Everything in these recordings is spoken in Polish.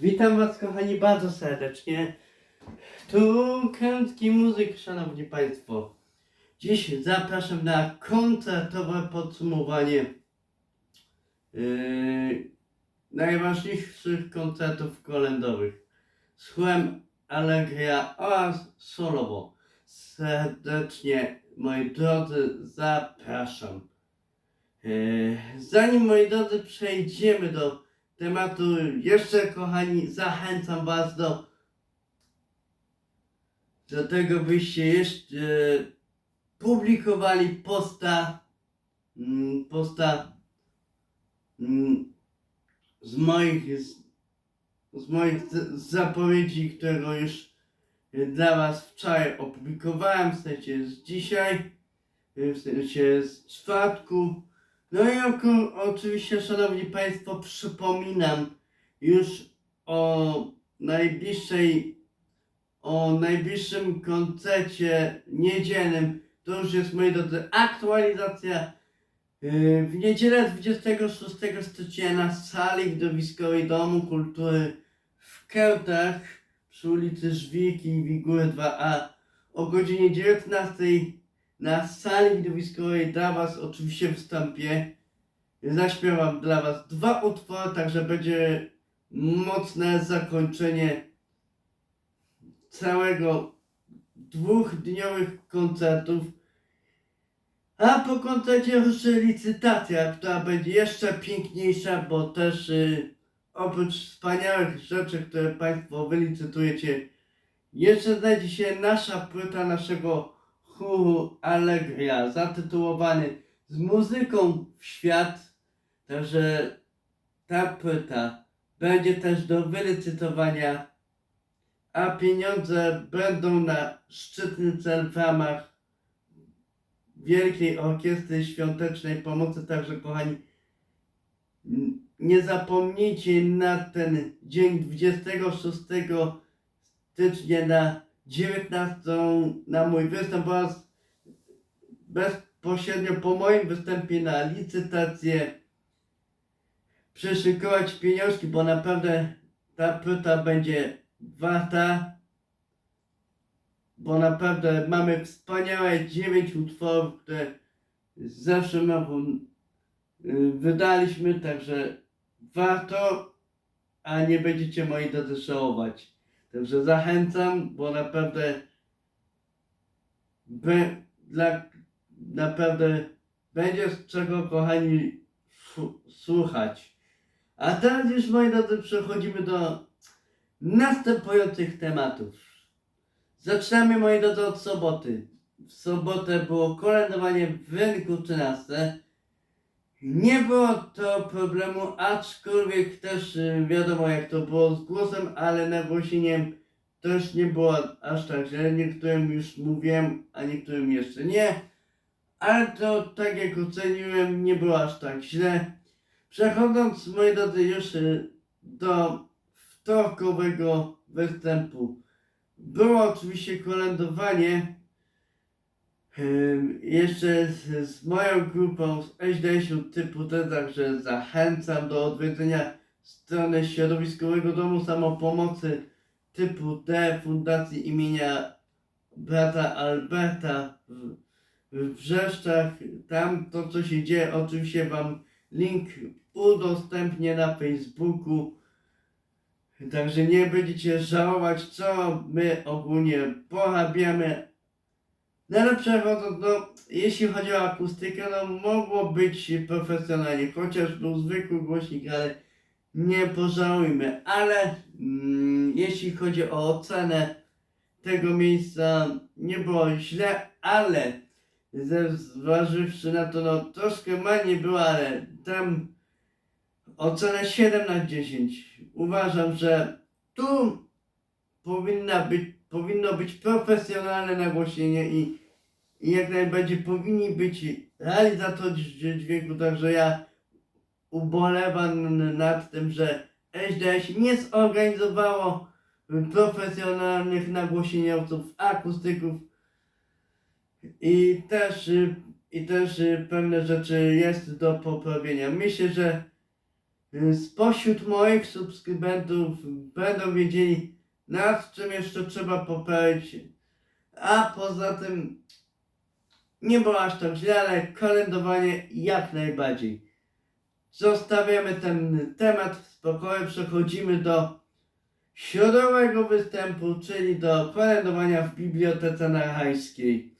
Witam Was kochani bardzo serdecznie. Tu Kęcki Muzyk, Szanowni Państwo. Dziś zapraszam na koncertowe podsumowanie yy, najważniejszych koncertów kolendowych. Z Allegria oraz solowo. Serdecznie, moi drodzy, zapraszam. Yy, Zanim, moi drodzy, przejdziemy do tematu. Jeszcze, kochani, zachęcam Was do, do tego, byście jeszcze publikowali posta, mm, posta mm, z moich, z, z moich zapowiedzi, którego już dla Was wczoraj opublikowałem, w sensie z dzisiaj, w sensie z czwartku. No i oko, oczywiście, Szanowni Państwo, przypominam już o najbliższej, o najbliższym koncercie niedzielnym. To już jest, moi drodzy, aktualizacja. Yy, W niedzielę 26 stycznia na sali widowiskowej Domu Kultury w Kełtach przy ulicy Żwirki Wigury 2A o godzinie 19 na sali widowiskowej dla Was oczywiście wystąpię. Zaśpiewam dla Was dwa utwory, także będzie mocne zakończenie całego dwudniowych koncertów. A po koncercie ruszy licytacja, która będzie jeszcze piękniejsza, bo też y, oprócz wspaniałych rzeczy, które Państwo wylicytujecie, jeszcze znajdzie się nasza płyta naszego chóru Allegria, zatytułowany Z muzyką w świat. Także ta płyta będzie też do wylicytowania, a pieniądze będą na szczytny cel w ramach Wielkiej Orkiestry Świątecznej Pomocy. Także kochani, nie zapomnijcie na ten dzień 26 stycznia na 19 na mój występ oraz bezpośrednio po moim występie na licytację przyszykować pieniążki, bo naprawdę ta płyta będzie warta, bo naprawdę mamy wspaniałe 9 utworów, które w zeszłym roku wydaliśmy, także warto, a nie będziecie moi drodzy żałować. Także zachęcam, bo naprawdę be, dla, naprawdę będzie z czego kochani słuchać. A teraz już moi drodzy przechodzimy do następujących tematów. Zaczynamy moi drodzy od soboty. W sobotę było kolędowanie w rynku 13. Nie było to problemu, aczkolwiek też y, wiadomo jak to było z głosem, ale nagłośnieniem też nie było aż tak źle. Niektórym już mówiłem, a niektórym jeszcze nie. Ale to tak jak oceniłem, nie było aż tak źle. Przechodząc, moi drodzy, już y, do wtorkowego występu. Było oczywiście kolędowanie. Jeszcze z, z moją grupą z SDŚ-u typu T, także zachęcam do odwiedzenia strony Środowiskowego Domu Samopomocy typu D Fundacji imienia brata Alberta w, w Wrzeszczach. Tam to co się dzieje, oczywiście Wam link udostępnię na Facebooku. Także nie będziecie żałować, co my ogólnie porabiamy. No ale przechodząc, no, jeśli chodzi o akustykę, no mogło być profesjonalnie, chociaż był zwykły głośnik, ale nie pożałujmy. Ale mm, jeśli chodzi o ocenę tego miejsca, nie było źle, ale ze- zważywszy na to, no troszkę mniej było, ale tam ocena 7 na 10. Uważam, że tu powinna być, powinno być profesjonalne nagłośnienie i, i jak najbardziej powinni być realizatorzy dźwięku, także ja ubolewam nad tym, że SDŚ nie zorganizowało profesjonalnych nagłośnieniowców, akustyków i też, i też pewne rzeczy jest do poprawienia. Myślę, że spośród moich subskrybentów będą wiedzieli, nad czym jeszcze trzeba poprawić. A poza tym nie było aż tak źle, ale kalendowanie jak najbardziej. Zostawiamy ten temat w spokoju, przechodzimy do środowego występu, czyli do kolędowania w Bibliotece Narhajskiej.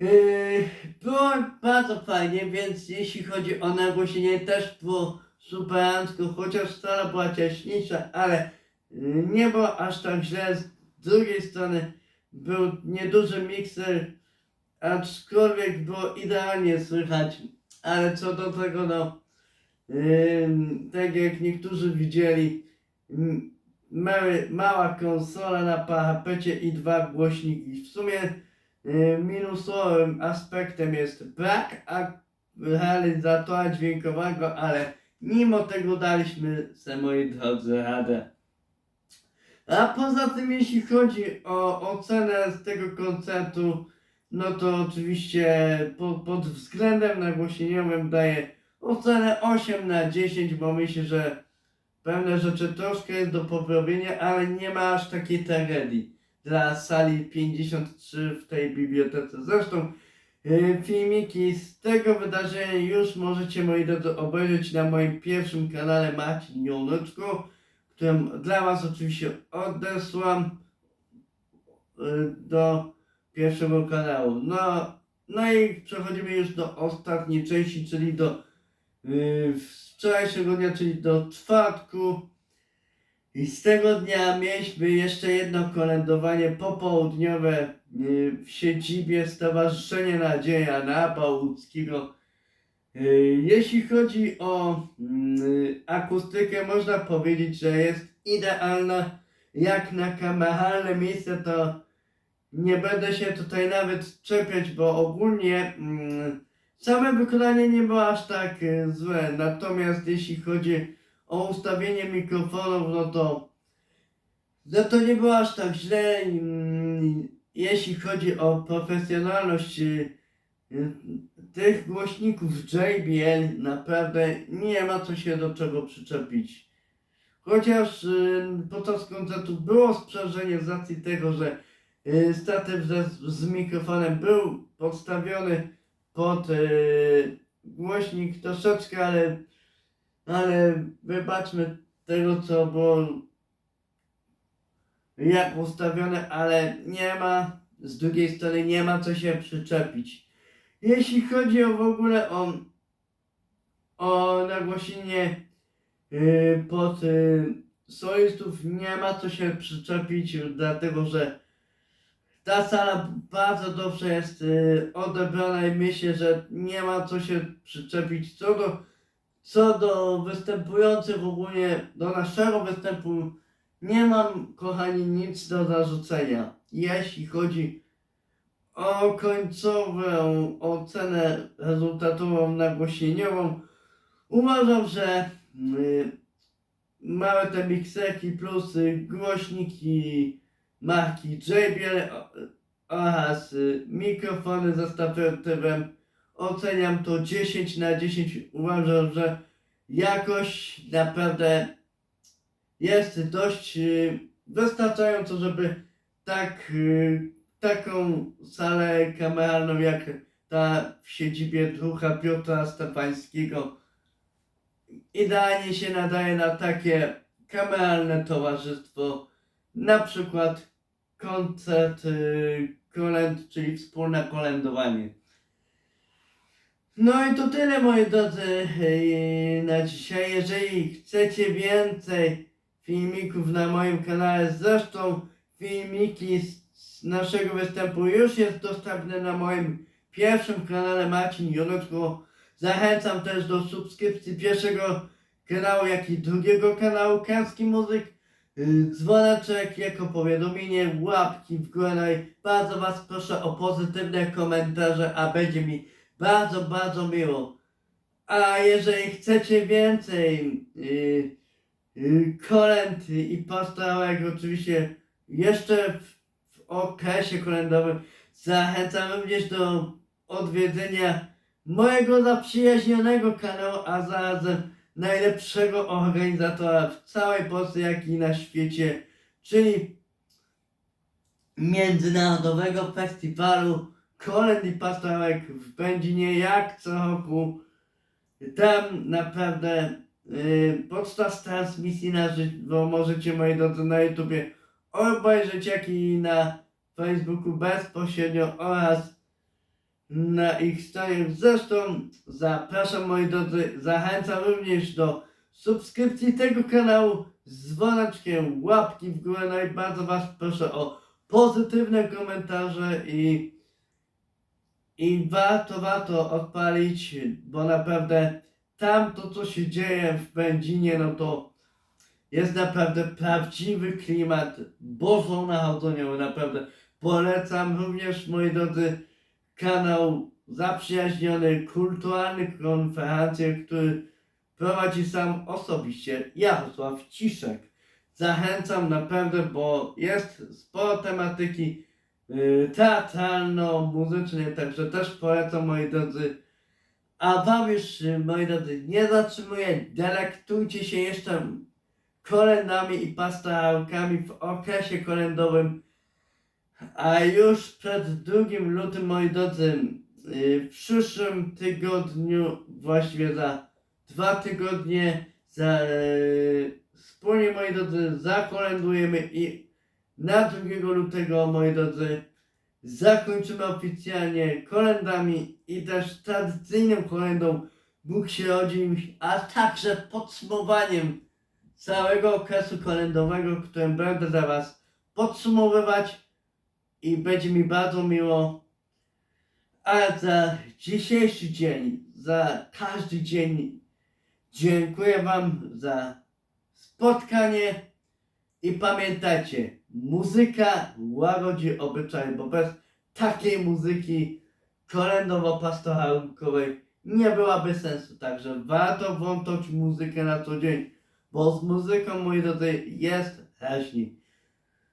Yy, było bardzo fajnie, więc jeśli chodzi o nagłośnienie też było superancko, chociaż sala była ciaśniejsza, ale yy, nie było aż tak źle. Z drugiej strony był nieduży mikser, aczkolwiek było idealnie słychać, ale co do tego, no, tak jak niektórzy widzieli, mały, mała konsola na parapecie i dwa głośniki. W sumie yy, minusowym aspektem jest brak realizatora dźwiękowego, ale mimo tego daliśmy se moi drodzy radę. A poza tym jeśli chodzi o ocenę z tego koncertu, no to oczywiście po, pod względem nagłośnieniowym daję ocenę 8 na 10, bo myślę, że pewne rzeczy troszkę jest do poprawienia, ale nie ma aż takiej tragedii dla sali 53 w tej bibliotece. Zresztą yy, filmiki z tego wydarzenia już możecie moi drodzy obejrzeć na moim pierwszym kanale Marcin Joneczko, którym dla Was oczywiście odesłam yy, do pierwszego kanału. No, no i przechodzimy już do ostatniej części, czyli do yy, wczorajszego dnia, czyli do czwartku. I z tego dnia mieliśmy jeszcze jedno kolędowanie popołudniowe yy, w siedzibie Stowarzyszenia Nadzieja na Bałuckiego. Yy, Jeśli chodzi o yy, akustykę, można powiedzieć, że jest idealna. Jak na kameralne miejsce, to nie będę się tutaj nawet czepiać, bo ogólnie mm, same wykonanie nie było aż tak y, złe. Natomiast jeśli chodzi o ustawienie mikrofonów, no to no to nie było aż tak źle. Mm, jeśli chodzi o profesjonalność y, y, tych głośników JBL, naprawdę nie ma co się do czego przyczepić. Chociaż y, podczas koncertu było sprzężenie z racji tego, że statyw ze, z mikrofonem był podstawiony pod y, głośnik troszeczkę, ale, ale wybaczmy tego, co było jak ustawione, ale nie ma, z drugiej strony nie ma co się przyczepić. Jeśli chodzi o w ogóle o, o nagłośnienie y, pod y, solistów, nie ma co się przyczepić, dlatego że ta sala bardzo dobrze jest y, odebrana i myślę, że nie ma co się przyczepić. Co do, co do występujących ogólnie, do naszego występu nie mam, kochani, nic do zarzucenia. Jeśli chodzi o końcową ocenę rezultatową nagłośnieniową, uważam, że y, małe te mikserki plus y, głośniki marki JBL oraz y, mikrofony ze statywem oceniam to 10 na 10. Uważam, że jakość naprawdę jest dość y, wystarczająco, żeby tak, y, taką salę kameralną jak ta w siedzibie druha Piotra Stefańskiego idealnie się nadaje na takie kameralne towarzystwo, na przykład koncert y, kolęd, czyli wspólne kolędowanie. No i to tyle moi drodzy yy, na dzisiaj. Jeżeli chcecie więcej filmików na moim kanale, zresztą filmiki z, naszego występu już jest dostępne na moim pierwszym kanale Marcin Joneczko. Zachęcam też do subskrypcji pierwszego kanału, jak i drugiego kanału Kanski Muzyk. Yy, Dzwoneczek jako powiadomienie, łapki w górę. No bardzo Was proszę o pozytywne komentarze, a będzie mi bardzo, bardzo miło. A jeżeli chcecie więcej yy, yy, kolęd i pastorałek, oczywiście jeszcze w, w okresie kolędowym zachęcam również do odwiedzenia mojego zaprzyjaźnionego kanału, a zarazem najlepszego organizatora w całej Polsce, jak i na świecie, czyli Międzynarodowego Festiwalu Kolęd i Pastorałek w Będzinie, jak co roku. Tam naprawdę yy, podczas transmisji na żywo możecie, moi drodzy, na YouTubie obejrzeć, jak i na Facebooku bezpośrednio oraz na ich stronie. Zresztą zapraszam, moi drodzy, zachęcam również do subskrypcji tego kanału z dzwoneczkiem, łapki w górę, no i bardzo Was proszę o pozytywne komentarze i, i warto, warto odpalić, bo naprawdę tam to, co się dzieje w Będzinie, no to jest naprawdę prawdziwy klimat Bożą Narodzenią, naprawdę polecam również, moi drodzy, kanał zaprzyjaźniony, kulturalny konferencje, który prowadzi sam osobiście Jarosław Ciszek. Zachęcam naprawdę, bo jest sporo tematyki yy, teatralno-muzycznej, także też polecam, moi drodzy. A wam już, moi drodzy, nie zatrzymuję, delektujcie się jeszcze kolendami i pastorałkami w okresie kolendowym. A już przed 2 lutym, moi drodzy, yy, w przyszłym tygodniu, właściwie za dwa tygodnie, za, yy, wspólnie, moi drodzy, zakolendujemy i na 2 lutego, moi drodzy, zakończymy oficjalnie kolendami i też tradycyjną kolendą Bóg się rodził, a także podsumowaniem całego okresu kolendowego, którym będę za Was podsumowywać i będzie mi bardzo miło. A za dzisiejszy dzień, za każdy dzień dziękuję Wam za spotkanie i pamiętajcie, muzyka łagodzi obyczaje, bo bez takiej muzyki kolędowo-pastorałkowej nie byłaby sensu. Także warto włączyć muzykę na co dzień, bo z muzyką, moi drodzy, jest raźniej.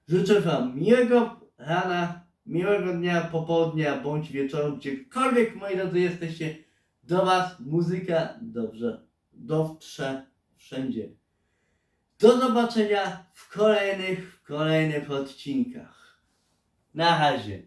Życzę Wam miłego rana, miłego dnia, popołudnia bądź wieczoru, gdziekolwiek, moi drodzy, jesteście. Do Was muzyka dobrze dotrze wszędzie. Do zobaczenia w kolejnych, w kolejnych odcinkach. Na razie.